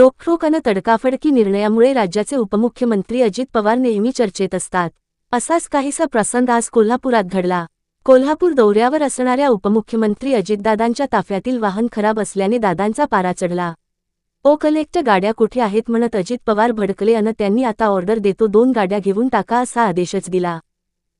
रोखोक अन तडकाफडकी निर्णयामुळे राज्याचे उपमुख्यमंत्री अजित पवार नेहमी चर्चेत असतात. असाच काहीसा प्रसंग आज कोल्हापुरात घडला. कोल्हापूर दौऱ्यावर असणाऱ्या उपमुख्यमंत्री अजितदादांच्या ताफ्यातील वाहन खराब असल्याने दादांचा पारा चढला. ओ कलेक्ट गाड्या कुठे आहेत? म्हणत अजित पवार भडकले अन त्यांनी आता ऑर्डर देतो दोन गाड्या घेऊन टाका असा आदेशच दिला.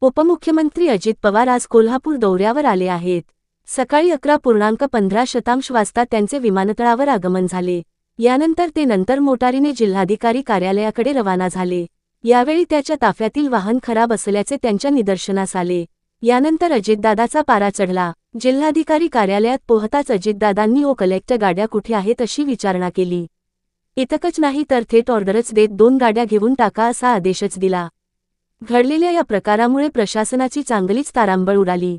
उपमुख्यमंत्री अजित पवार आज कोल्हापूर दौऱ्यावर आले आहेत. सकाळी अकरा पूर्णांक पंधरा शतांश वाजता त्यांचे विमानतळावर आगमन झाले. यानंतर ते नंतर मोटारीने जिल्हाधिकारी कार्यालयाकडे रवाना झाले. यावेळी त्याच्या ताफ्यातील वाहन खराब असल्याचे त्यांच्या निदर्शनास आले. यानंतर अजितदादाचा पारा चढला. जिल्हाधिकारी कार्यालयात पोहताच अजितदादांनी ओ कलेक्टर गाड्या कुठे आहेत? अशी विचारणा केली. इतकंच नाही तर थेट ऑर्डरच देत दोन गाड्या घेऊन टाका असा आदेशच दिला. घडलेल्या या प्रकारामुळे प्रशासनाची चांगलीच तारांबळ उडाली.